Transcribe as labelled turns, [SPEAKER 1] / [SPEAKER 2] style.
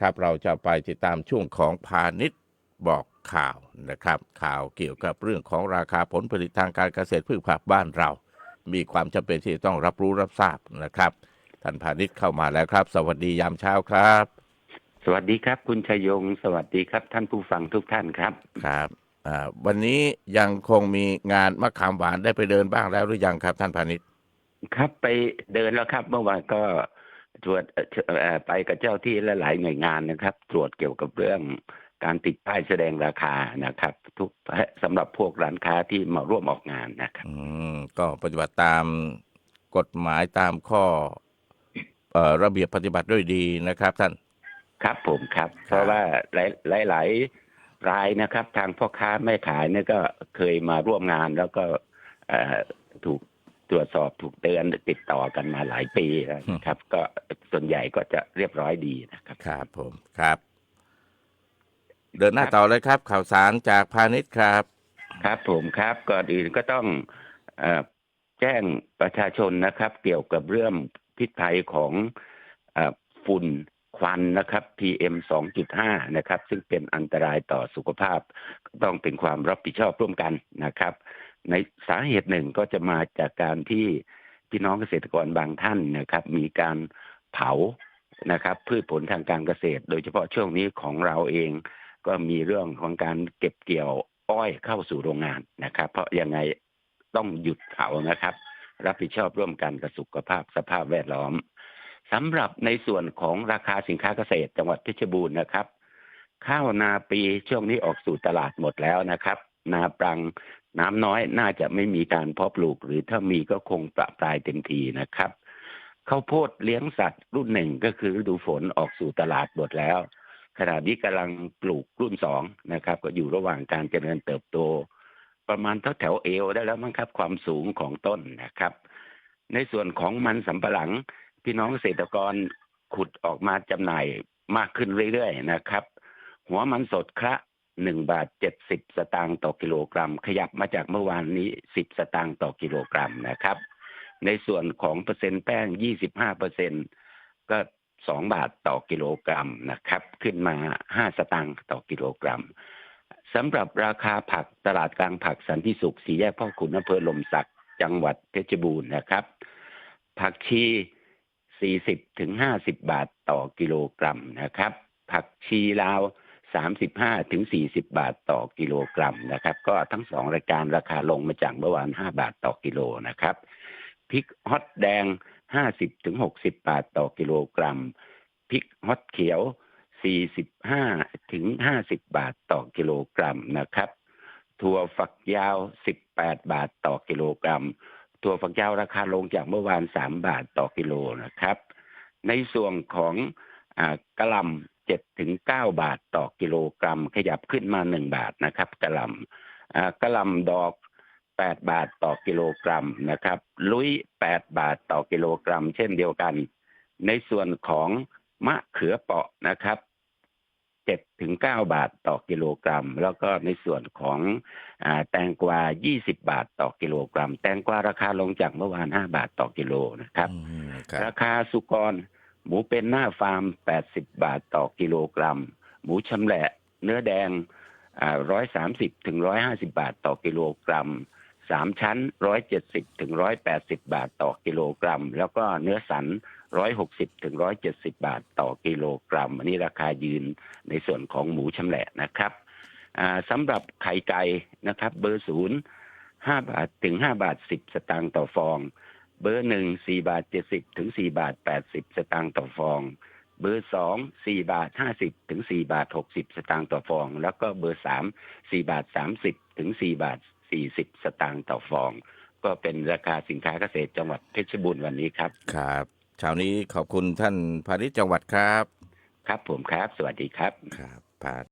[SPEAKER 1] ครับเราจะไปติดตามช่วงของพาณิชย์บอกข่าวนะครับ ข่าวเกี่ยวกับเรื่องของราคาผลผลิตทางการเกษตรพืชผักบ้านเรา มีความจำเป็นที่จะต้องรับรู้รับทราบนะครับท่านพาณิชย์เข้ามาแล้วครับ สวัสดียามเช้าครับ
[SPEAKER 2] สวัสดีครับคุณชยง สวัสดีครับ ท่านผู้ฟังทุกท่านครับ
[SPEAKER 1] ครับอ่าวันนี้ยังคงมีงานมะขามหวานได้ไปเดินบ้างแล้วหรือยังครับ ท่านพาณิชย์
[SPEAKER 2] ครับไปเดินแล้วครับ เมื่อวานก็ ตรวจเอ่อเอ่อไปกับเจ้าที่และหลายหน่วยงานนะครับ ตรวจเกี่ยวกับเรื่องการติดป้ายแสดงราคานะครับ ทุกสำหรับพวกร้านค้าที่มาร่วมออกงานนะครับ
[SPEAKER 1] อืมก็ปฏิบัติตามกฎหมายตามข้อเอ่อระเบียบปฏิบัติด้วยดีนะครับ ท่าน
[SPEAKER 2] ครับผมครับ
[SPEAKER 1] ครับ
[SPEAKER 2] เพราะว่าหลายหลายหลายรายนะครับ ทางพ่อค้าแม่ขายเนี่ยก็เคยมาร่วมงานแล้วก็เอ่อถูก ตรวจสอบถูกเตือนติดต่อกันมาหลายปีแล้วนะครับ ก็ส่วนใหญ่ก็จะเรียบร้อยดีนะครับ
[SPEAKER 1] ครับผมครับ เดินหน้าต่อเลยครับ ข่าวสารจากพาณิชย์ครับ
[SPEAKER 2] ครับผมครับก่อนอื่นก็ต้องเออแจ้งประชาชนนะครับ เกี่ยวกับเรื่องพิษภัยของเออฝุ่นควันนะครับ PM 2.5 นะครับ ซึ่งเป็นอันตรายต่อสุขภาพก็ต้องเป็นความรับผิดชอบร่วมกันนะครับ ในสาเหตุหนึ่งก็จะมาจากการที่พี่น้องเกษตรกรบางท่านนะครับ มีการเผานะครับ พืชผลทางการเกษตร โดยเฉพาะช่วงนี้ของเราเอง ก็มีเรื่องของการเก็บเกี่ยวอ้อยเข้าสู่โรงงานนะครับ เพราะยังไงต้องหยุดเผานะครับ รับผิดชอบร่วมกันกับสุขภาพสภาพแวดล้อมสำหรับในส่วนของราคาสินค้าเกษตรจังหวัดเพชรบูรณ์นะครับ ข้าวนาปีช่วงนี้ออกสู่ตลาดหมดแล้วนะครับ นาปรัง น้ำน้อยน่าจะไม่มีการเพาะปลูก หรือถ้ามีก็คงประปรายเต็มทีนะครับข้าวโพดเลี้ยงสัตว์รุ่นหนึ่งก็คือฤดูฝนออกสู่ตลาดหมดแล้ว ขณะนี้กำลังปลูกรุ่นสองนะครับ ก็อยู่ระหว่างการเจริญเติบโต ประมาณเท่าแถวเอวได้แล้วมั้งครับ ความสูงของต้นนะครับ ในส่วนของมันสำปะหลัง พี่น้องเกษตรกรขุดออกมาจำหน่ายมากขึ้นเรื่อยๆนะครับ หัวมันสดคระ หนึ่งบาทเจ็ดสิบสตางค์ต่อกิโลกรัม ขยับมาจากเมื่อวานนี้สิบสตางค์ต่อกิโลกรัมนะครับ ในส่วนของเปอร์เซ็นต์แป้งยี่สิบห้าเปอร์เซ็นก็สองบาทต่อกิโลกรัมนะครับ ขึ้นมาห้าสตางค์ต่อกิโลกรัมสำหรับราคาผักตลาดกลางผักสันติสุขสีแยกพ่อขุนอำเภอลมสักจังหวัดเพชรบูรณ์นะครับ ผักชีสี่สิบถึงห้าสิบบาทต่อกิโลกรัมนะครับ ผักชีลาว สามสิบห้าถึงสี่สิบบาทต่อกิโลกรัมนะครับ ก็ทั้งสองรายการราคาลงมาจากเมื่อวานห้าบาทต่อกิโลนะครับพริกฮอตแดงห้าสิบถึงหกสิบบาทต่อกิโลกรัมพริกฮอตเขียวสี่สิบห้าถึงห้าสิบบาทต่อกิโลกรัมนะครับ ถั่วฝักยาวสิบแปดบาทต่อกิโลกรัม ถั่วฝักยาวราคาลงจากเมื่อวานสามบาทต่อกิโลนะครับ ในส่วนของอกระลำ เจ็ดถึงเก้าบาทต่อกิโลกรัม ขยับขึ้นมาหนึ่งบาทนะครับกระหลำอ่ากระหลำดอกแปดบาทต่อกิโลกรัมนะครับ ลุยแปดบาทต่อกิโลกรัม เช่นเดียวกัน ในส่วนของมะเขือเปราะนะครับเจ็ดถึงเก้าบาทต่อกิโลกรัม แล้วก็ในส่วนของอ่าแตงกวายี่สิบาทต่อกิโลกรัม แตงกวาราคาลงจากเมื่อวานห้าบาทต่อกิโลนะครับ
[SPEAKER 1] อืมครับ
[SPEAKER 2] ราคาสุกร หมูเป็นหน้าฟาร์ม 80 บาทต่อกิโลกรัม หมูชำแหละเนื้อแดงร้อยสามสิบถึงร้อยห้าสิบาทต่อกิโลกรัมสามชั้นร้อยเจ็ดสิบถึงร้อยแปดสิบาทต่อกิโลกรัม แล้วก็เนื้อสันร้อยหกสิบถึงร้อยเจ็ดสิบาทต่อกิโลกรัม อันนี้ราคายืนในส่วนของหมูชำแหละนะครับอ่าสำหรับไข่ไก่นะครับ เบอร์ศูนย์ห้าบาทถึงห้าบาทสิบสตางค์ต่อฟอง เบอร์หนึ่งสี่บาทเจ็ดสิบถึงสี่บาทแปดสิบสตางค์ต่อฟอง เบอร์สองสี่บาทห้าสิบถึงสี่บาทหกสิบสตางค์ต่อฟอง แล้วก็เบอร์สามสี่บาทสามสิบถึงสี่บาทสี่สิบสตางค์ต่อฟอง ก็เป็นราคาสินค้าเกษตรจังหวัดเพชรบูรณ์วันนี้ครับ
[SPEAKER 1] ครับเช้านี้ขอบคุณท่านพาณิชย์จังหวัดครับ
[SPEAKER 2] ครับผมครับ สวัสดีครับ
[SPEAKER 1] ครับพา